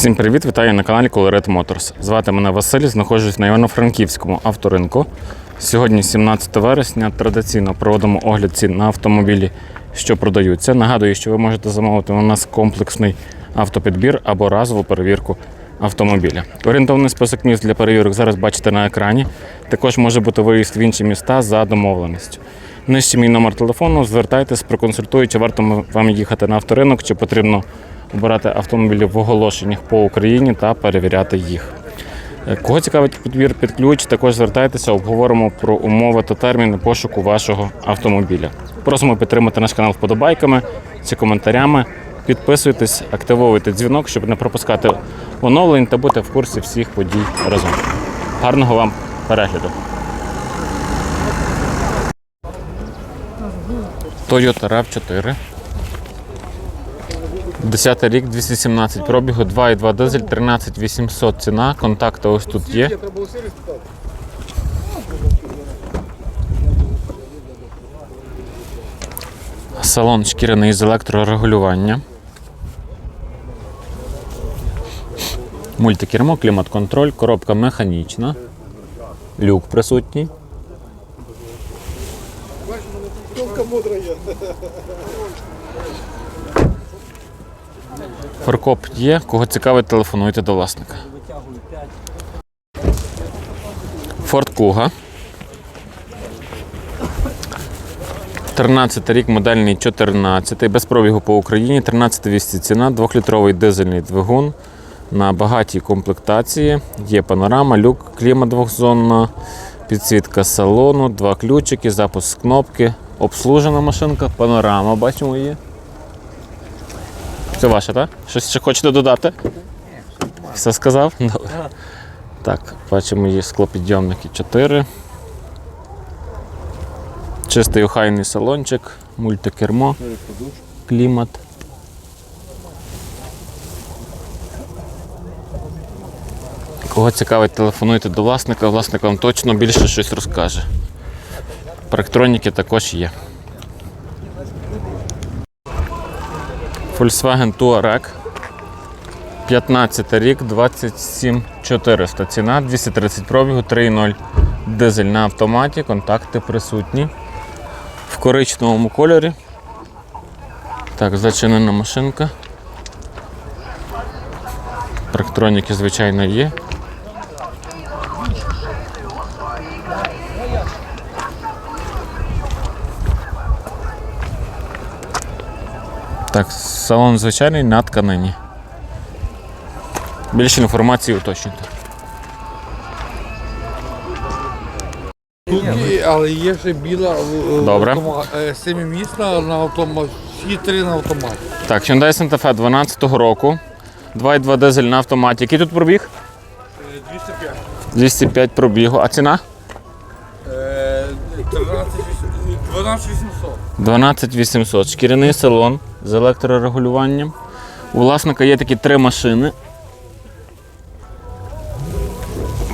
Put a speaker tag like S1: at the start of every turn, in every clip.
S1: Всім привіт, вітаю на каналі Colored Motors. Звати мене Василь, знаходжусь на Івано-Франківському авторинку. Сьогодні 17 вересня. Традиційно проводимо огляд цін на автомобілі, що продаються. Нагадую, що ви можете замовити у нас комплексний автопідбір або разову перевірку автомобіля. Орієнтовний список міст для перевірок зараз бачите на екрані. Також може бути виїзд в інші міста за домовленістю. Нижче мій номер телефону, звертайтесь, проконсультую, чи варто вам їхати на авторинок, чи потрібно обирати автомобілі в оголошеннях по Україні та перевіряти їх. Е, Кого цікавить підбір під ключ, також звертайтеся, обговоримо про умови та терміни пошуку вашого автомобіля. Просимо підтримати наш канал вподобайками чи коментарями. Підписуйтесь, активовуйте дзвінок, щоб не пропускати оновлень та бути в курсі всіх подій разом. Гарного вам перегляду! Toyota RAV4. 10 рік, 217 пробігу, 2,2 дизель, 13 800 ціна. Контакти ось тут є. Салон шкіряний з електрорегулювання. Мультикермо, клімат-контроль, коробка механічна. Люк присутній. Фаркоп є, кого цікавить, телефонуйте до власника. Форд Куга. 13 рік, модельний 14, без пробігу по Україні, 13 200 ціна, 2-літровий дизельний двигун на багатій комплектації. Є панорама, люк, кліма двохзонна, підсвітка салону, два ключики, запуск кнопки, обслужена машинка, панорама, бачимо є. Це ваше, так? Щось ще хочете додати? Все сказав? Добре. Так, бачимо, є склопідйомники 4. Чистий охайний салончик, мультикермо, клімат. Кого цікавить, телефонуйте до власника, власник вам точно більше щось розкаже. Парктроніки також є. Volkswagen Touareg. 15 рік, 27400. ціна, 230 пробігу, 3.0 дизель на автоматі, контакти присутні. В коричневому кольорі. Так, зачинена машинка. Парктроніки, звичайно, є. Так, салон звичайний на тканині. Більше інформації уточнюйте.
S2: Є, але є ще біла е,
S1: Добре.
S2: автома- е, семимісна на автоматі, всі три на автоматі.
S1: Так, Hyundai Santa Fe 12 року. 2,2 дизель на автоматі. Який тут пробіг?
S2: 205.
S1: 205 пробігу. А ціна?
S2: Е, 13 12 800.
S1: 12 800. Шкіряний салон з електрорегулюванням. У власника є такі три машини.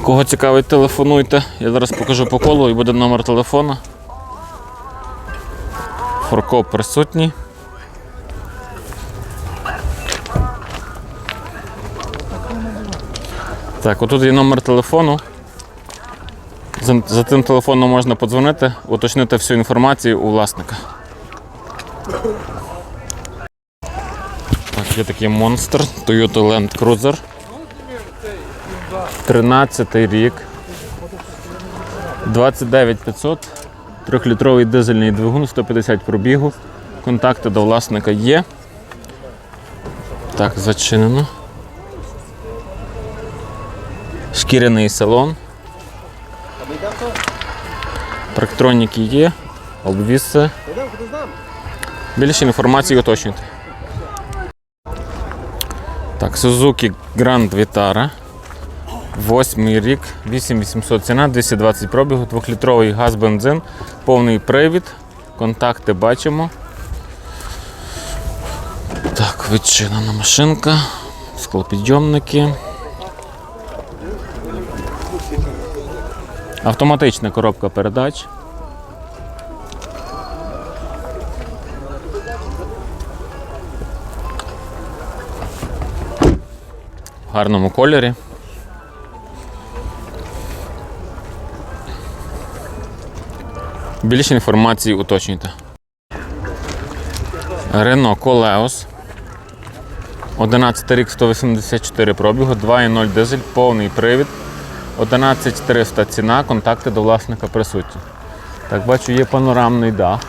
S1: Кого цікавить, телефонуйте. Я зараз покажу по колу і буде номер телефона. Форкоп присутній. Так, отут є номер телефону. За, тим телефоном можна подзвонити, уточнити всю інформацію у власника. Так, є такий монстр Toyota Land Cruiser. 13 рік. 29 500. Трьохлітровий дизельний двигун, 150 пробігу. Контакти до власника є. Так, зачинено. Шкіряний салон. Парктроніки є, обвіси. Більше інформації уточнюйте. Так, Suzuki Grand Vitara. Восьмий рік, 8800 ціна, 220 пробігу, 2-літровий газ бензин, повний привід. Контакти бачимо. Так, відчинена машинка, склопідйомники. Автоматична коробка передач. гарному кольорі. Більше інформації уточнюйте. Renault Koleos. 11 рік 184 пробігу, 2,0 дизель, повний привід. 11300 ціна, контакти до власника присутні. Так, бачу, є панорамний дах.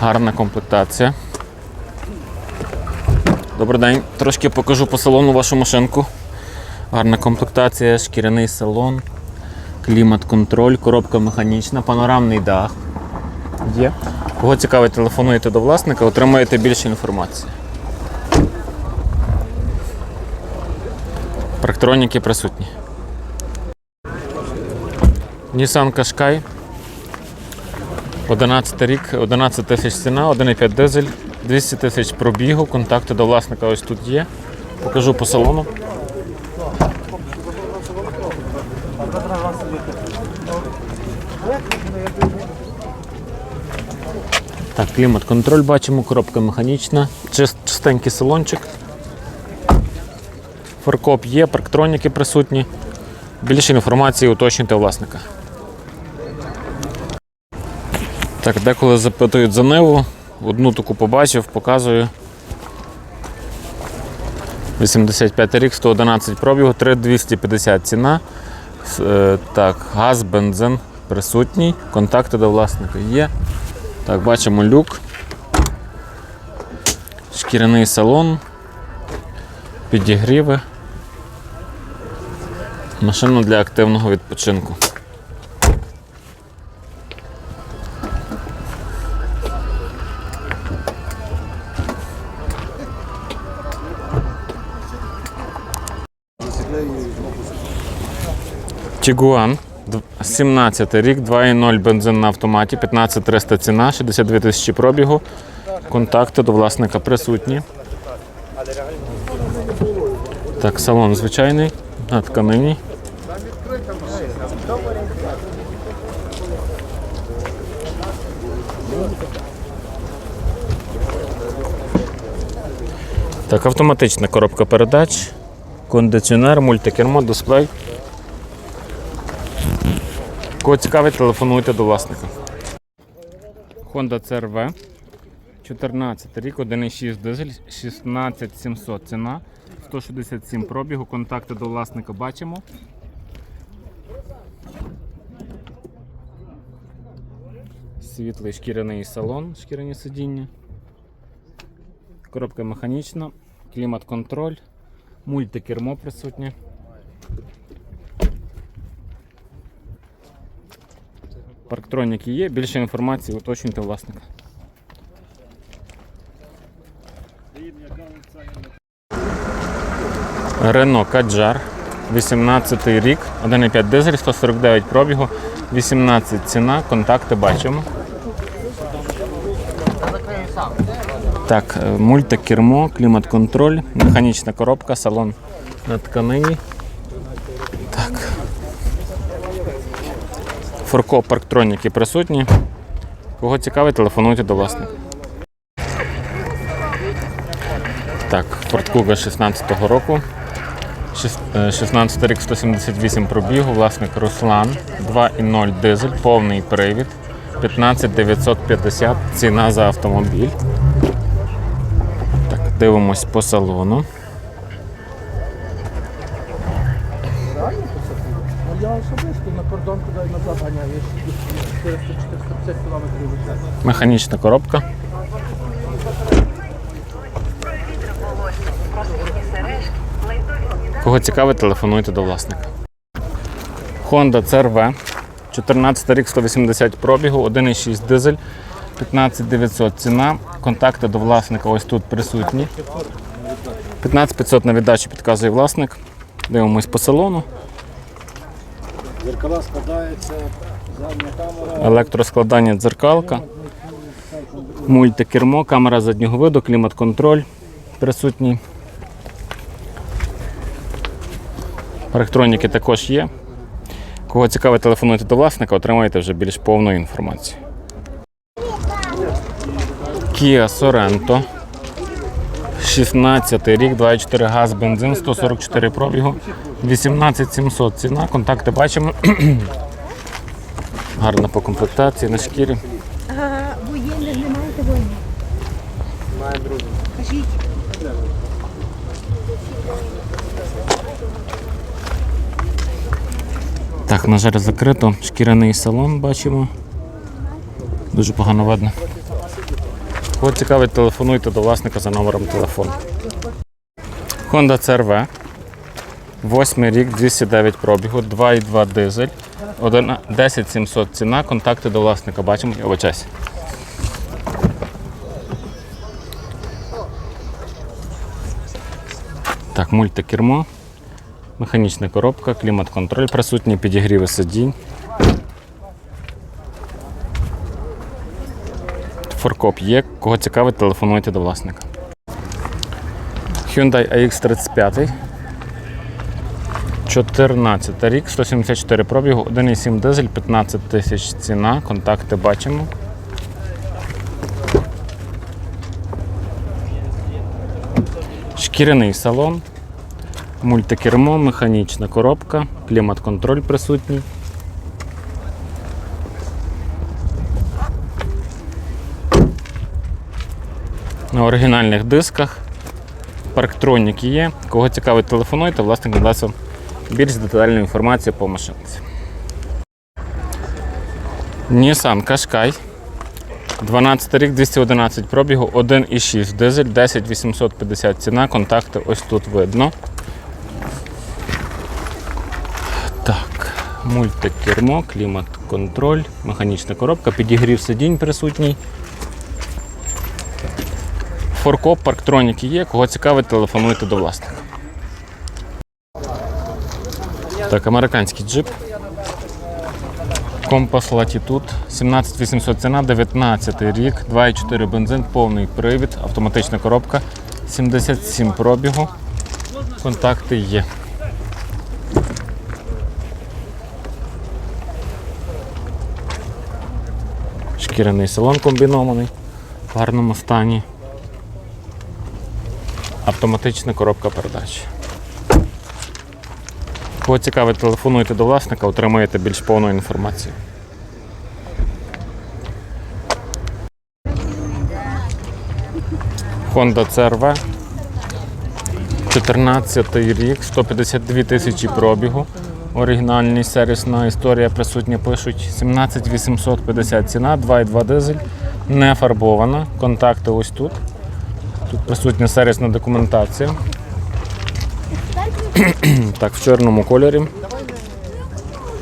S1: Гарна комплектація. Добрий день. Трошки покажу по салону вашу машинку. Гарна комплектація, шкіряний салон, клімат-контроль, коробка механічна, панорамний дах. Є. Кого цікавить, телефонуєте до власника, отримаєте більше інформації. Парктроніки присутні. Nissan Qashqai. 11 рік, 11 тисяч ціна, 1,5 дизель, 200 тисяч пробігу, контакти до власника ось тут є. Покажу по салону. Так, клімат-контроль бачимо, коробка механічна, чист, чистенький салончик. Фаркоп є, парктроніки присутні. Більше інформації уточнюйте власника. Так, деколи запитують за Ниву. Одну таку побачив, показую. 85 рік, 111 пробігу, 3250 ціна. Е, Так, газ, бензин присутній. Контакти до власника є. Так, бачимо люк. Шкіряний салон. Підігріви. Машина для активного відпочинку. Тігуан, 17 рік, 2,0 бензин на автоматі, 15300 ціна, 62 тисячі пробігу. Контакти до власника присутні. Так, салон звичайний, на тканині. Так, автоматична коробка передач, кондиціонер, мультикермо, дисплей. Кого цікавить, телефонуйте до власника. Honda CRV. 14 рік, 1,6 дизель, 16700 ціна, 167 пробігу, контакти до власника бачимо. Світлий шкіряний салон, шкіряні сидіння. Коробка механічна, клімат-контроль, мультикермо присутнє. Парктроніки є, більше інформації уточнюйте власника. Рено Каджар, 18 рік, 1,5 дизель, 149 пробігу, 18 ціна, контакти бачимо. Так, е, мультикермо, клімат-контроль, механічна коробка, салон на тканині. Так. Фурко парктроніки присутні. Кого цікавить, телефонуйте до власника. Так, Ford Kuga 16-го року. Шіс- е, 16 рік 178 пробігу, власник Руслан, 2,0 дизель, повний привід, 15 950 ціна за автомобіль. Так, дивимось по салону.
S3: Ну, на кордон туди назад ганяю. 400-450 кілометрів.
S1: Механічна коробка. Кого цікавить, телефонуйте до власника. Honda CRV. 14 рік 180 пробігу, 1,6 дизель, 15900 ціна. Контакти до власника ось тут присутні. 15500 на віддачу підказує власник. Дивимось по салону.
S3: Зеркала складаються, задня камера.
S1: електроскладання дзеркалка, мультикермо, камера заднього виду, клімат-контроль присутній. Електроніки також є. Кого цікавить, телефонуйте до власника, отримаєте вже більш повну інформацію. Kia Sorento. 16 рік, 2,4 газ, бензин, 144 пробігу, 18 700 ціна, контакти бачимо. Гарна по комплектації на шкірі.
S4: А воєнних не маєте воїнів? Має друзі.
S1: Так, на жаль, закрито. Шкіряний салон бачимо. Дуже погано видно. Кого цікавить, телефонуйте до власника за номером телефону. Honda CRV. Восьмий рік, 209 пробігу, 2,2 дизель, 1 10 700 ціна, контакти до власника бачимо, я вибачаюсь. Так, мультикермо, механічна коробка, клімат-контроль присутній, підігріви сидінь. Форкоп є. Кого цікавить, телефонуйте до власника. Hyundai AX35. 14 рік, 174 пробігу, 1,7 дизель, 15 тисяч ціна. Контакти бачимо. Шкіряний салон, мультикермо, механічна коробка, клімат-контроль присутній. на оригінальних дисках. Парктроніки є. Кого цікавить, телефонуйте, власник надасть більш детальну інформацію по машинці. Nissan Qashqai. 12 рік, 211 пробігу, 1,6 дизель, 10 850 ціна, контакти ось тут видно. Мультикермо, клімат-контроль, механічна коробка, підігрів сидінь присутній. Форкоп, парктроніки є. Кого цікавить, телефонуйте до власника. Так, американський джип. Компас Latitude. 17800 ціна, 19 рік, 2,4 бензин, повний привід, автоматична коробка, 77 пробігу. Контакти є. Шкіряний салон комбінований в гарному стані. Автоматична коробка передач. Кого цікавить, телефонуйте до власника, отримаєте більш повну інформацію. Honda CRV. 14 рік, 152 тисячі пробігу. Оригінальний сервісна історія присутня пишуть 17 850 ціна, 2,2 дизель, не фарбована. Контакти ось тут. Тут присутня сервісна документація. так, в чорному кольорі.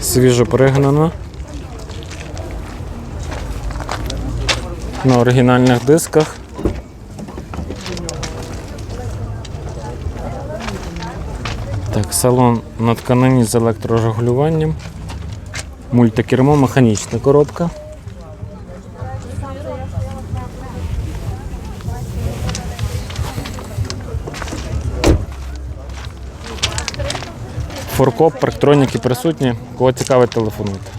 S1: Свіжо пригнана. На оригінальних дисках. Так, салон на тканині з електрорегулюванням. Мультикермо, механічна коробка. Форкоп, парктроніки присутні. Кого цікавить, телефонуйте.